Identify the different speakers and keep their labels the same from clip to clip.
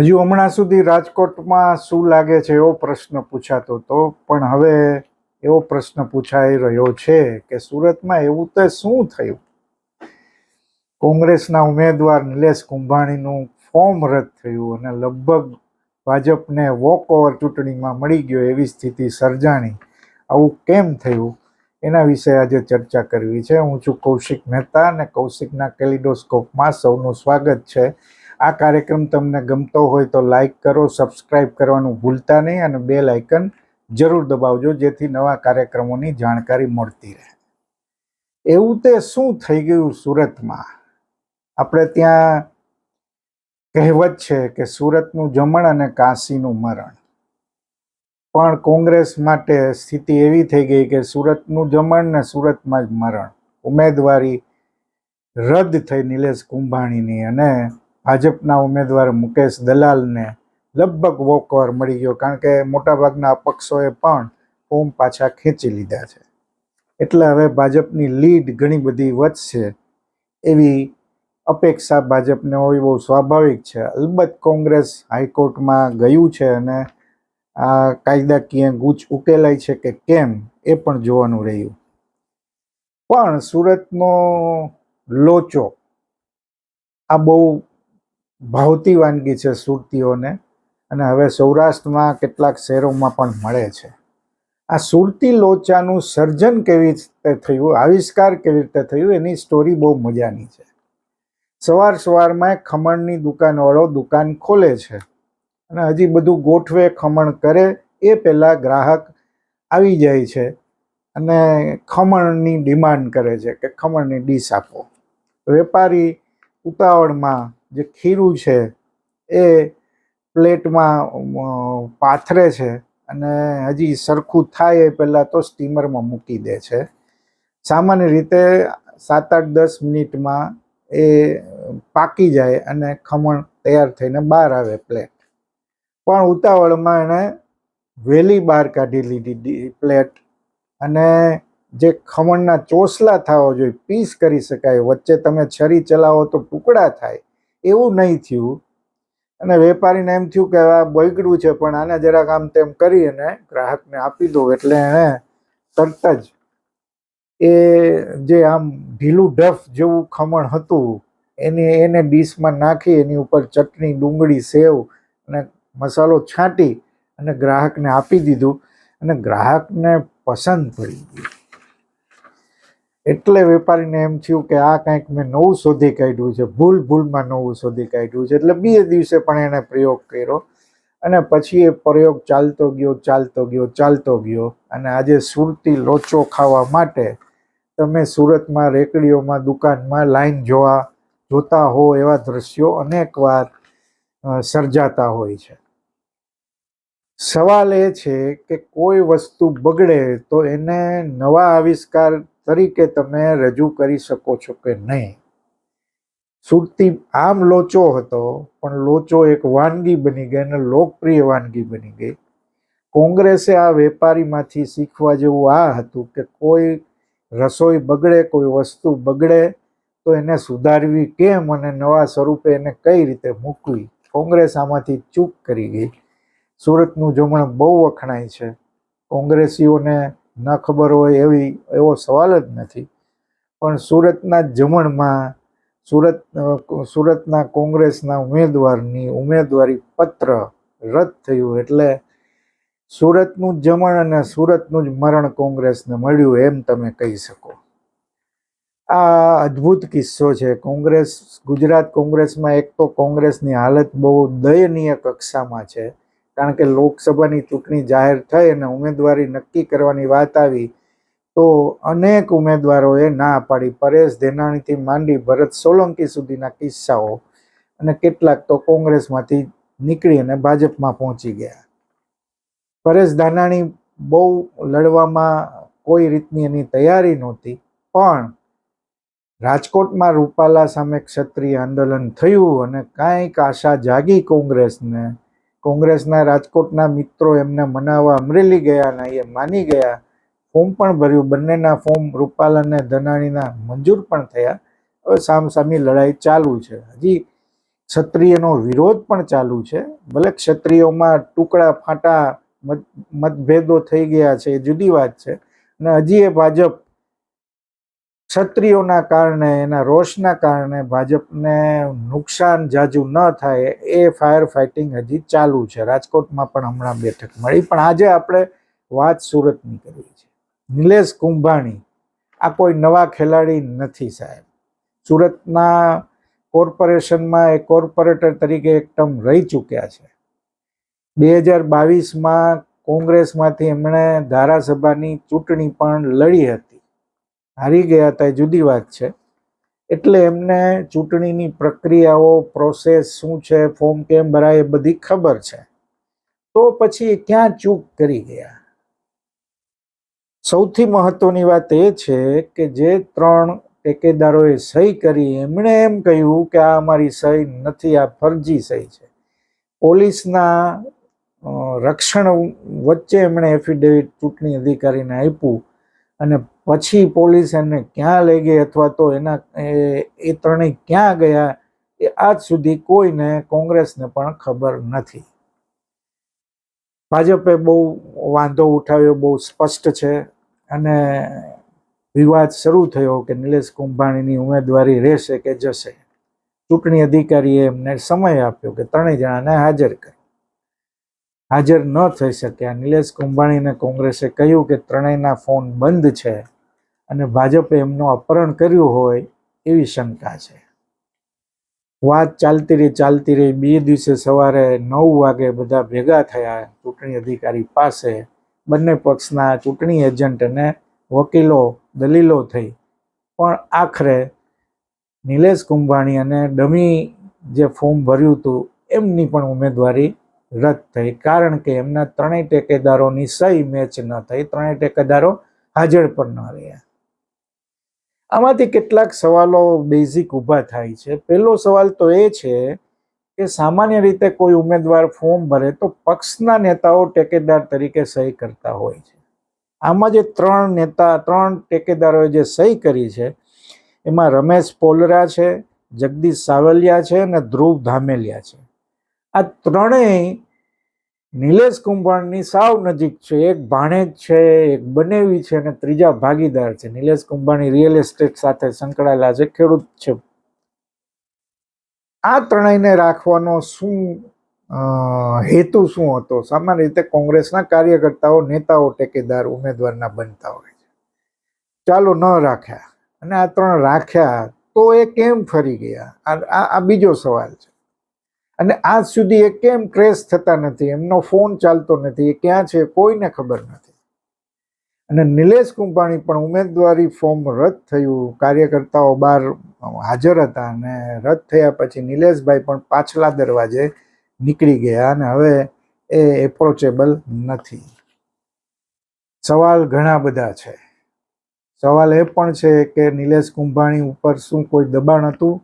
Speaker 1: હજુ હમણાં સુધી રાજકોટમાં શું લાગે છે એવો પ્રશ્ન પૂછાતો હતો પણ હવે એવો પ્રશ્ન પૂછાઈ રહ્યો છે કે સુરતમાં એવું તો શું થયું? કોંગ્રેસના ઉમેદવાર નિલેશ કુંભાણીનું ફોર્મ રદ થયું અને લગભગ ભાજપને વોક ઓવર ચૂંટણીમાં મળી ગયો એવી સ્થિતિ સર્જાણી. આવું કેમ થયું? એના વિશે આજે ચર્ચા કરવી છે. હું છું કૌશિક મહેતા અને કૌશિકના કેલિડોસ્કોપમાં સૌનું સ્વાગત છે. આ કાર્યક્રમ તમને ગમતો હોય તો લાઈક કરો સબસ્ક્રાઈબ કરવાનું ભૂલતા નહીં અને બે લાઇકન જરૂર દબાવજો, જેથી નવા કાર્યક્રમોની જાણકારી મળતી રહે. એવું તે શું થઈ ગયું સુરતમાં? આપણે ત્યાં કહેવત છે કે સુરતનું જમણ અને કાશીનું મરણ. પણ કોંગ્રેસ માટે સ્થિતિ એવી થઈ ગઈ કે સુરતનું જમણ ને સુરતમાં જ મરણ. ઉમેદવારી રદ થઈ નિલેશ કુંભાણીની અને ભાજપના ઉમેદવાર મુકેશ દલાલને લગભગ વોકઓવર મળી ગયો, કારણ કે મોટાભાગના અપક્ષોએ પણ ફોર્મ પાછા ખેંચી લીધા છે. એટલે હવે ભાજપની લીડ ઘણી બધી વધશે એવી અપેક્ષા ભાજપને હોવી બહુ સ્વાભાવિક છે. અલબત્ત કોંગ્રેસ હાઈકોર્ટમાં ગયું છે અને આ કાયદાકીય ગૂંચ ઉકેલાય છે કે કેમ એ પણ જોવાનું રહ્યું. પણ સુરતનો લોચો આ બહુ ભાવતી વાનગી છે સુરતીઓને, અને હવે સૌરાષ્ટ્રમાં કેટલાક શહેરોમાં પણ મળે છે. આ સુરતી લોચાનું સર્જન કેવી રીતે થયું, આવિષ્કાર કેવી રીતે થયું, એની સ્ટોરી બહુ મજાની છે. સવાર સવારમાં ખમણની દુકાનવાળો દુકાન ખોલે છે, અને હજી બધું ગોઠવે, ખમણ કરે, એ પહેલાં ગ્રાહક આવી જાય છે, અને ખમણની ડિમાન્ડ કરે છે કે ખમણની ડીશ આપો. વેપારી ઉતાવળમાં જે ખીરું છે, એ પ્લેટમાં પાથરે છે અને હજી સરખું થાય એ પહેલાં તો સ્ટીમરમાં મૂકી દે છે. સામાન્ય રીતે સાત આઠ દસ મિનિટમાં એ પાકી જાય અને ખમણ તૈયાર થઈને બહાર આવે પ્લેટ. પણ ઉતાવળમાં એણે વહેલી બહાર કાઢી લીધી પ્લેટ અને જે ખમણના ચોસલા થવા જોઈએ, પીસ કરી શકાય. વચ્ચે તમે છરી ચલાવો તો ટુકડા થાય. એવું નહીં થયું. અને વેપારીને એમ થયું કે આ બગડ્યું છે, પણ આને જરાક આમ તેમ કરી અને ગ્રાહકને આપી દો એટલે એણે તરત જ એ જે આમ ઢીલું ડફ જેવું ખમણ હતું, એને એને ડીશમાં નાખી, એની ઉપર ચટણી, ડુંગળી, સેવ અને મસાલો છાંટી અને ગ્રાહકને આપી દીધું. અને ગ્રાહકને પસંદ પડી ગયું. એટલે વેપારીને એમ થયું કે આ કંઈક મેં નવું શોધી કાઢ્યું છે, ભૂલ ભૂલમાં નવું શોધી કાઢ્યું છે. એટલે બીજે દિવસે પણ એણે પ્રયોગ કર્યો અને પછી એ પ્રયોગ ચાલતો ગયો ચાલતો ગયો ચાલતો ગયો. અને આજે સુરતી લોચો ખાવા માટે તમે સુરતમાં રેકડીઓમાં, દુકાનમાં લાઈન જોવા, જોતા હો એવા દ્રશ્યો અનેકવાર સર્જાતા હોય છે. સવાલ એ છે કે કોઈ વસ્તુ બગડે તો એને નવા આવિષ્કાર તરીકે તમે રજૂ કરી શકો છો કે નહીં. સુરતી આમ લોચો હતો, પણ લોચો એક વાનગી બની ગઈ અને લોકપ્રિય વાનગી બની ગઈ. કોંગ્રેસે આ વેપારીમાંથી શીખવા જેવું આ હતું કે કોઈ રસોઈ બગડે, કોઈ વસ્તુ બગડે, તો એને સુધારવી કેમ અને નવા સ્વરૂપે એને કઈ રીતે મૂકવી? કોંગ્રેસ આમાંથી ચૂક કરી ગઈ. સુરતનું જમણ બહુ વખણાય છે. કોંગ્રેસીઓને ન ખબર હોય એવી, એવો સવાલ જ નથી. પણ સુરતના જમણમાં, સુરત સુરતના કોંગ્રેસના ઉમેદવારની ઉમેદવારી પત્ર રદ થયું એટલે સુરતનું જમણ અને સુરતનું જ મરણ કોંગ્રેસને મળ્યું એમ તમે કહી શકો. આ અદ્ભુત કિસ્સો છે. કોંગ્રેસ, ગુજરાત કોંગ્રેસમાં એક તો કોંગ્રેસની હાલત બહુ દયનીય કક્ષામાં છે. કારણ કે લોકસભાની ચૂંટણી જાહેર થઈ અને ઉમેદવારી નક્કી કરવાની વાત આવી, તો અનેક ઉમેદવારોએ ના પાડી. પરેશ ધેનાણીથી માંડી ભરત સોલંકી સુધીના કિસ્સાઓ અને કેટલાક તો કોંગ્રેસમાંથી નીકળી અને ભાજપમાં પહોંચી ગયા. પરેશ ધાનાણી બહુ લડવામાં કોઈ રીતની એની તૈયારી નહોતી, પણ રાજકોટમાં રૂપાલા સામે ક્ષત્રિય આંદોલન થયું અને કાંઈક આશા જાગી કોંગ્રેસને કોંગ્રેસના રાજકોટના મિત્રો એમને મનાવવા અમરેલી ગયા અને એ માની ગયા. ફોર્મ પણ ભર્યું. બંનેના ફોર્મ રૂપાલ અને ધનાણીના મંજૂર પણ થયા. હવે સામસામી લડાઈ ચાલુ છે. હજી ક્ષત્રિયનો વિરોધ પણ ચાલુ છે. ભલે ક્ષત્રિયોમાં ટુકડા ફાટા મત, મતભેદો થઈ ગયા છે, એ જુદી વાત છે. અને હજી એ ભાજપ ક્ષત્રિયોના કારણે, એના રોષના કારણે ભાજપને નુકસાન જાજુ ન થાય, એ ફાયર ફાઇટિંગ હજી ચાલુ છે. રાજકોટમાં પણ હમણાં બેઠક મળી. પણ આજે આપણે વાત સુરતની કરવી છે. નિલેશ કુંભાણી, આ કોઈ નવા ખેલાડી નથી સાહેબ. સુરતના કોર્પોરેશનમાં એ કોર્પોરેટર તરીકે એક ટર્મ રહી ચૂક્યા છે. બે હજાર બાવીસમાં કોંગ્રેસમાંથી એમણે ધારાસભાની ચૂંટણી પણ લડી હતી. હારી ગયા હતા, એ જુદી વાત છે. એટલે એમને ચૂંટણીની પ્રક્રિયાઓ પ્રોસેસ શું છે ફોર્મ કેમ ભરાય એ બધી ખબર છે. તો પછી ક્યાં ચૂક કરી ગયા? સૌથી મહત્વની વાત એ છે કે જે ત્રણ ટેકેદારોએ સહી કરી, એમણે એમ કહ્યું કે આ અમારી સહી નથી, આ ફરજી સહી છે. પોલીસના રક્ષણ વચ્ચે એમણે એફિડેવિટ ચૂંટણી અધિકારીને આપ્યું અને પછી પોલીસ એને ક્યાં લઈ ગઈ અથવા તો એના, એ- ત્રણેય ક્યાં ગયા, એ આજ સુધી કોઈને કોંગ્રેસને પણ ખબર નથી. ભાજપે બહુ વાંધો ઉઠાવ્યો, બહુ સ્પષ્ટ છે અને વિવાદ શરૂ થયો કે નિલેશ કુંભાણીની ઉમેદવારી રહેશે કે જશે. ચૂંટણી અધિકારીએ એમને સમય આપ્યો કે ત્રણેય જણાને હાજર કરે. હાજર ન થઈ શક્યા. નિલેશ કુંભાણીને કોંગ્રેસે કહ્યું કે ત્રણેયના ફોન બંધ છે. અને ભાજપે એમનું અપહરણ કર્યું હોય એવી શંકા છે. વાત ચાલતી રહી ચાલતી રહી. બે દિવસે સવારે નવ વાગે બધા ભેગા થયા ચૂંટણી અધિકારી પાસે. બંને પક્ષના ચૂંટણી એજન્ટ અને વકીલો દલીલો થઈ. પણ આખરે નિલેશ કુંભાણી અને ડમી જે ફોર્મ ભર્યું હતું, એમની પણ ઉમેદવારી રદ થઈ. કારણ કે એમના ત્રણેય ટેકેદારોની સહી મેચ ન થઈ. ત્રણેય ટેકેદારો હાજર પણ ન રહ્યા. આમાંથી કેટલાક સવાલો બેઝિક ઊભા થાય છે. પહેલો સવાલ તો એ છે કે સામાન્ય રીતે કોઈ ઉમેદવાર ફોર્મ ભરે તો પક્ષના નેતાઓ ટેકેદાર તરીકે સહી કરતા હોય છે. આમાં જે ત્રણ નેતા, ત્રણ ટેકેદારોએ જે સહી કરી છે, એમાં રમેશ પોલરા છે, જગદીશ સાવલિયા છે અને ધ્રુવ ધામેલિયા છે. આ ત્રણેય નિલેશ કુંભાણની સાવ નજીક છે, એક ભાણેજ છે, એક બનેવી છે અને ત્રીજા ભાગીદાર છે. નિલેશ કુંભાણી રિયલ એસ્ટેટ સાથે સંકળાયેલા છે, ખેડૂત છે. આ ત્રણેયને રાખવાનો શું હેતુ શું હતો? સામાન્ય રીતે કોંગ્રેસના કાર્યકર્તાઓ, નેતાઓ, ટેકેદાર, ઉમેદવારના બનતા હોય છે. ચાલો ન રાખ્યા. અને આ ત્રણ રાખ્યા તો એ કેમ ફરી ગયા? આ, આ- બીજો સવાલ છે. અને આજ સુધી એ કેમ ટ્રેસ થતા નથી? એમનો ફોન ચાલતો નથી. એ ક્યાં છે? કોઈને ખબર નથી. અને નિલેશ કુંભાણી પણ ઉમેદવારી ફોર્મ રદ થયું. કાર્યકર્તાઓ બહાર હાજર હતા અને રદ થયા પછી નિલેશભાઈ પણ પાછલા દરવાજે નીકળી ગયા અને હવે એ એપ્રોચેબલ નથી. સવાલ ઘણા બધા છે. સવાલ એ પણ છે કે નિલેશ કુંભાણી ઉપર શું કોઈ દબાણ હતું?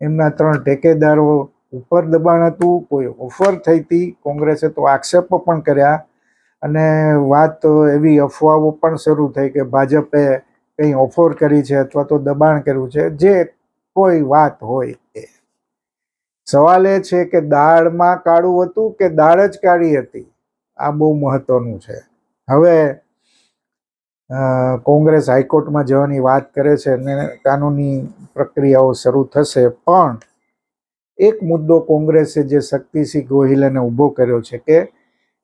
Speaker 1: એમના ત્રણ ટેકેદારો ઉપર દબાણ હતું, કોઈ ઓફર થઈ હતી કોંગ્રેસે તો આક્ષેપો પણ કર્યા અને વાત એવી અફવાઓ પણ શરૂ થઈ કે ભાજપે કંઈ ઓફર કરી છે અથવા તો દબાણ કર્યું છે, જે કોઈ વાત હોય એ. સવાલ એ છે કે દાળમાં કાળું હતું કે દાળ જ કાળી હતી? આ બહુ મહત્વનું છે. હવે કોંગ્રેસ હાઈકોર્ટમાં જવાની વાત કરે છે અને કાનૂની પ્રક્રિયાઓ શરૂ થશે, પણ એક મુદ્દો કોંગ્રેસે જે શક્તિસિંહ ગોહિલને ઊભો કર્યો છે કે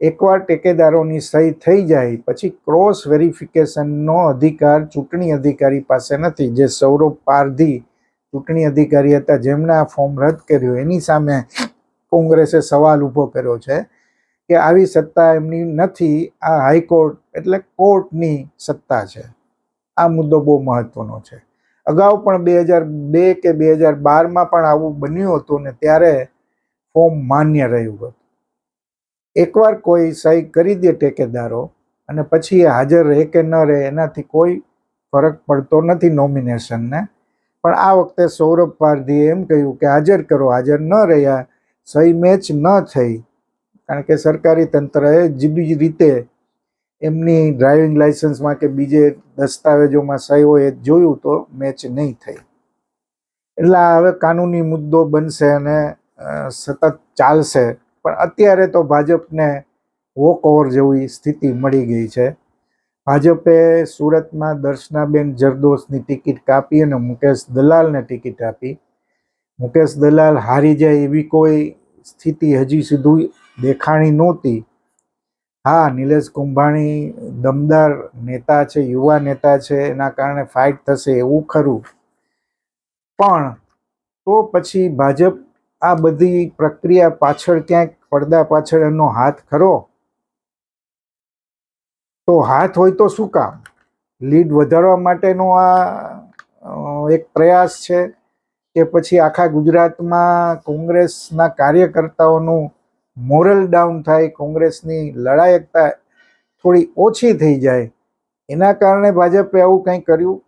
Speaker 1: એકવાર ટેકેદારોની સહી થઈ જાય, પછી ક્રોસ વેરિફિકેશનનો અધિકાર ચૂંટણી અધિકારી પાસે નથી. જે સૌરભ પારધી ચૂંટણી અધિકારી હતા, જેમણે આ ફોર્મ રદ કર્યું, એની સામે કોંગ્રેસે સવાલ ઊભો કર્યો છે કે આવી સત્તા એમની નથી, આ હાઈકોર્ટ એટલે કોર્ટની સત્તા છે. આ મુદ્દો બહુ મહત્વનો છે. અગાઉ પણ બે હજાર બે કે બે હજાર બારમાં પણ આવું બન્યું હતું ને ત્યારે ફોર્મ માન્ય રહ્યું હતું. એકવાર કોઈ સહી કરી દે ટેકેદારો અને પછી એ હાજર રહે કે ન રહે એનાથી કોઈ ફરક પડતો નથી નોમિનેશનને. પણ આ વખતે સૌરભ પારધીએ એમ કહ્યું કે હાજર કરો, હાજર ન રહ્યા, સહી મેચ ન થઈ. કારણ કે સરકારી તંત્રએ જુદી રીતે એમની ડ્રાઇવિંગ લાઇસન્સમાં કે બીજે દસ્તાવેજોમાં સહી હોય એ જોયું તો મેચ નહીં થઈ. એટલે હવે કાનૂની મુદ્દો બનશે અને સતત ચાલશે. પણ અત્યારે તો ભાજપને વોક ઓવર જેવી સ્થિતિ મળી ગઈ છે. ભાજપે સુરતમાં દર્શનાબેન જરદોશની ટિકિટ કાપી અને મુકેશ દલાલને ટિકિટ આપી. મુકેશ દલાલ હારી જાય એવી કોઈ સ્થિતિ હજી સુધી દેખાણી નહોતી. હા, નિલેશ કુંભાણી દમદાર નેતા છે, યુવા નેતા છે, એના કારણે ફાઇટ થશે એવું ખરું. પણ તો પછી ભાજપ આ બધી પ્રક્રિયા પાછળ ક્યાંક પડદા પાછળ એનો હાથ ખરો? તો હાથ હોય તો શું કામ? લીડ વધારવા માટેનો આ એક પ્રયાસ છે કે પછી આખા ગુજરાતમાં કોંગ્રેસના કાર્યકર્તાઓનું મોરલ ડાઉન થાય, કોંગ્રેસની લડાયકતા થોડી ઓછી થઈ જાય. એના કારણે ભાજપે આવું કંઈ કર્યું?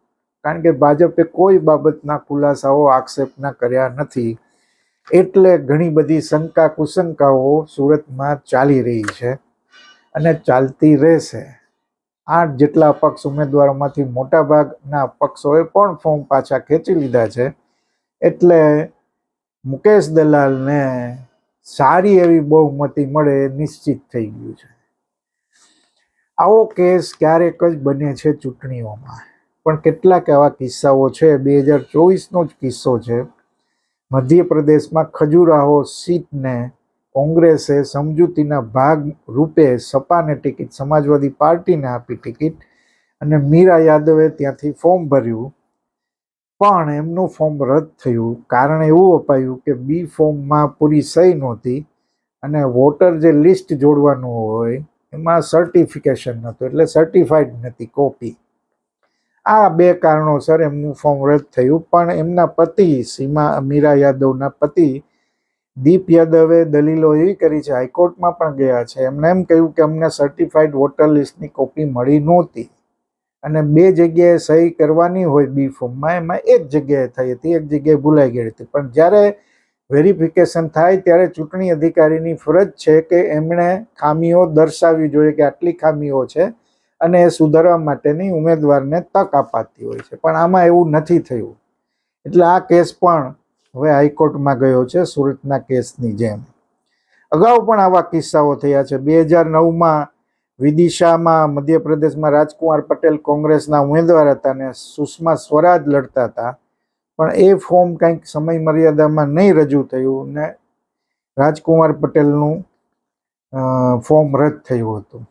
Speaker 1: કારણ કે ભાજપે કોઈ બાબતના ખુલાસાઓ આક્ષેપના કર્યા નથી. એટલે ઘણી બધી શંકા કુશંકાઓ સુરતમાં ચાલી રહી છે અને ચાલતી રહેશે. આઠ જેટલા પક્ષ ઉમેદવારોમાંથી મોટાભાગના પક્ષોએ પણ ફોર્મ પાછા ખેંચી લીધા છે. એટલે મુકેશ દલાલને સારી એવી બહુમતી મળે નિશ્ચિત થઈ ગયું છે. આવો કેસ ક્યારેક જ બને છે ચૂંટણીઓમાં. પણ કેટલાક એવા કિસ્સાઓ છે, બે હજાર ચોવીસનો જ કિસ્સો છે. મધ્યપ્રદેશમાં ખજુરાહો સીટને કોંગ્રેસે સમજૂતીના ભાગ રૂપે સપાને ટિકિટ, સમાજવાદી પાર્ટીને આપી ટિકિટ અને મીરા યાદવે ત્યાંથી ફોર્મ ભર્યું. પણ એમનું ફોર્મ રદ થયું. કારણ એવું અપાયું કે બી ફોર્મમાં પૂરી સહી નહોતી અને વોટર જે લિસ્ટ જોડવાનું હોય એમાં સર્ટિફિકેશન નહોતું, એટલે સર્ટિફાઈડ નથી કોપી આ બે કારણોસર એમનું ફોર્મ રદ થયું, પણ એમના પતિ સીમા મીરા યાદવના પતિ દીપ યાદવે દલીલો એવી કરી છે, હાઈકોર્ટમાં પણ ગયા છે. એમણે એમ કહ્યું કે અમને સર્ટિફાઈડ વોટર લિસ્ટની કોપી મળી નહોતી. અને બે જગ્યાએ સહી કરવાની હોય બી ફોર્મમાં એમાં એક જગ્યાએ થઈ હતી, એક જગ્યાએ ભૂલાઈ ગઈ હતી. પણ જ્યારે વેરિફિકેશન થાય ત્યારે ચૂંટણી અધિકારીની ફરજ છે કે એમણે ખામીઓ દર્શાવવી જોઈએ કે આટલી ખામીઓ છે અને એ સુધારવા માટેની ઉમેદવારને તક અપાતી હોય છે. પણ આમાં એવું નથી થયું. એટલે આ કેસ પણ હવે હાઈકોર્ટમાં ગયો છે, સુરતના કેસની જેમ. અગાઉ પણ આવા કિસ્સાઓ થયા છે. બે હજાર નવમાં વિદિશામાં મધ્યપ્રદેશમાં રાજકુમાર પટેલ કોંગ્રેસના ઉમેદવાર હતા અને સુષ્મા સ્વરાજ લડતા હતા. પણ એ ફોર્મ કંઈક સમય મર્યાદામાં નહીં રજૂ થયું ને રાજકુમાર પટેલનું ફોર્મ રદ થયું હતું.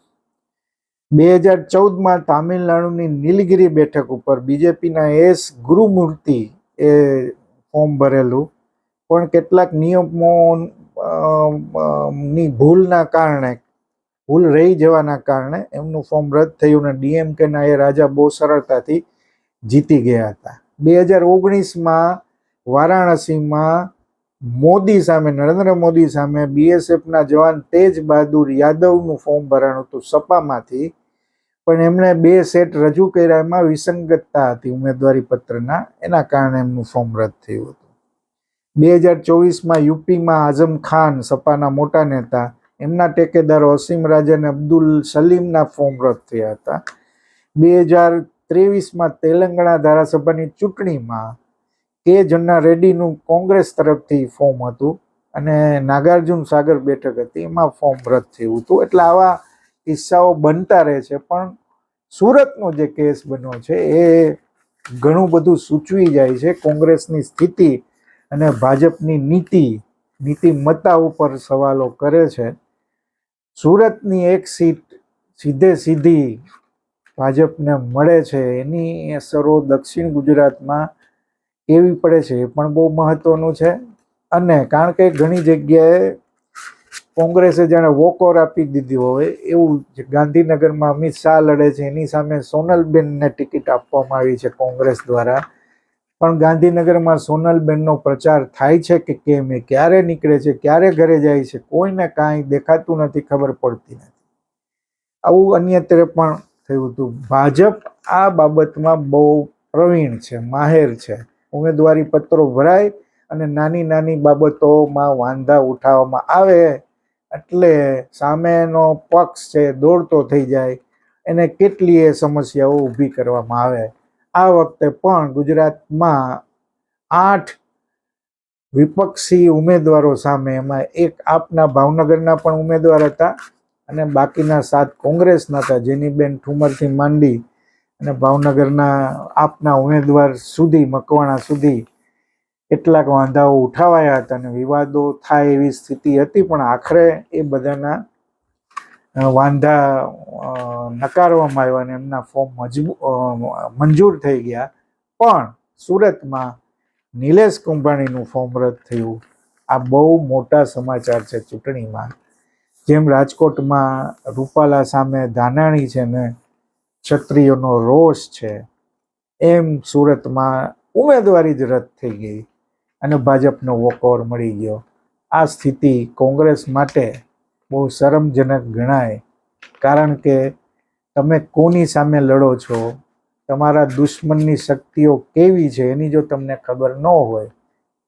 Speaker 1: બે હજાર ચૌદમાં તામિલનાડુની નીલગિરી બેઠક ઉપર બીજેપીના એસ ગુરુમૂર્તિ એ ફોર્મ ભરેલું. પણ કેટલાક નિયમો ની ભૂલના કારણે ભૂલ રહી જવાના કારણે એમનું ફોર્મ રદ થયું અને ડીએમકેના એ રાજા બહુ સરળતાથી જીતી ગયા હતા. બે હજાર ઓગણીસમાં વારાણસીમાં મોદી સામે, નરેન્દ્ર મોદી સામે બીએસએફના જવાન તેજ બહાદુર યાદવનું ફોર્મ ભરાણું હતું સપામાંથી. પણ એમણે બે સેટ રજૂ કર્યા એમાં વિસંગતતા હતી ઉમેદવારી પત્રના, એના કારણે એમનું ફોર્મ રદ થયું હતું. બે હજાર ચોવીસમાં યુપીમાં આઝમ ખાન સપાના મોટા નેતા એમના ટેકેદાર અસીમ રાજા અને અબ્દુલ સલીમના ફોર્મ રદ થયા હતા. બે હજાર ત્રેવીસમાં તેલંગાણા ધારાસભાની ચૂંટણીમાં કે જન્ના રેડ્ડીનું કોંગ્રેસ તરફથી ફોર્મ હતું અને નાગાર્જુન સાગર બેઠક હતી, એમાં ફોર્મ રદ થયું હતું. એટલે આવા કિસ્સાઓ બનતા રહે છે, પણ સુરતનો જે કેસ બન્યો છે, એ ઘણું બધું સૂચવી જાય છે કોંગ્રેસની સ્થિતિ અને ભાજપની નીતિ નીતિમત્તા ઉપર સવાલો કરે છે. સુરતની એક સીટ સીધે સીધી ભાજપને મળે છે, એની અસરો દક્ષિણ ગુજરાતમાં એવી પડે છે, એ પણ બહુ મહત્વનું છે. અને કારણ કે ઘણી જગ્યાએ કોંગ્રેસે જાણે વોકઓવર આપી દીધી હોય, એવું ગાંધીનગરમાં અમિત શાહ લડે છે, એની સામે સોનલબેનને ટિકિટ આપવામાં આવી છે કોંગ્રેસ દ્વારા. પણ ગાંધીનગરમાં સોનલબેનનો પ્રચાર થાય છે કે કેમ, એ ક્યારે નીકળે છે, ક્યારે ઘરે જાય છે, કોઈને કાંઈ દેખાતું નથી, ખબર પડતી નથી. આવું અન્યત્ર પણ થયું હતું. ભાજપ આ બાબતમાં બહુ પ્રવીણ છે, માહેર છે. ઉમેદવારી પત્રો ભરાય અને નાની નાની બાબતોમાં વાંધા ઉઠાવવામાં આવે એટલે સામેનો પક્ષ છે, દોડતો થઈ જાય. એને કેટલીય સમસ્યાઓ ઊભી કરવામાં આવે. આ વખતે પણ ગુજરાતમાં આઠ વિપક્ષી ઉમેદવારો સામે, એમાં એક આપના ભાવનગરના પણ ઉમેદવાર હતા અને બાકીના સાત કોંગ્રેસના હતા, જેનીબેન ઠુમરથી માંડી અને ભાવનગરના આપના ઉમેદવાર સુધી, મકવાણા સુધી કેટલાક વાંધાઓ ઉઠાવાયા હતા અને વિવાદો થાય એવી સ્થિતિ હતી, પણ આખરે એ બધાના વાંધા નકારવામાં આવ્યા અને એમના ફોર્મ મજબૂ મંજૂર થઈ ગયા. પણ સુરતમાં નિલેશ કુંભાણીનું ફોર્મ રદ થયું. આ બહુ મોટા સમાચાર છે ચૂંટણીમાં. જેમ રાજકોટમાં રૂપાલા સામે ધાનાણી છે ને ક્ષત્રિયોનો રોષ છે, એમ સુરતમાં ઉમેદવારી જ રદ થઈ ગઈ અને ભાજપનો વોકઓવર મળી ગયો. આ સ્થિતિ કોંગ્રેસ માટે બહુ શરમજનક ગણાય. કારણ કે તમે કોની સામે લડો છો? તમારા દુશ્મનની શક્તિઓ કેવી છે? એની જો તમને ખબર ન હોય,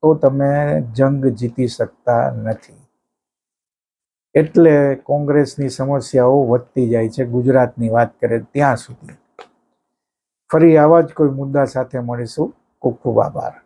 Speaker 1: તો તમે જંગ જીતી શકતા નથી. એટલે કોંગ્રેસની સમસ્યાઓ વધતી જાય છે. ગુજરાતની વાત કરે ત્યાં સુધી. ફરી આવા જ કોઈ મુદ્દા સાથે મળીશું. ખૂબ ખૂબ આભાર.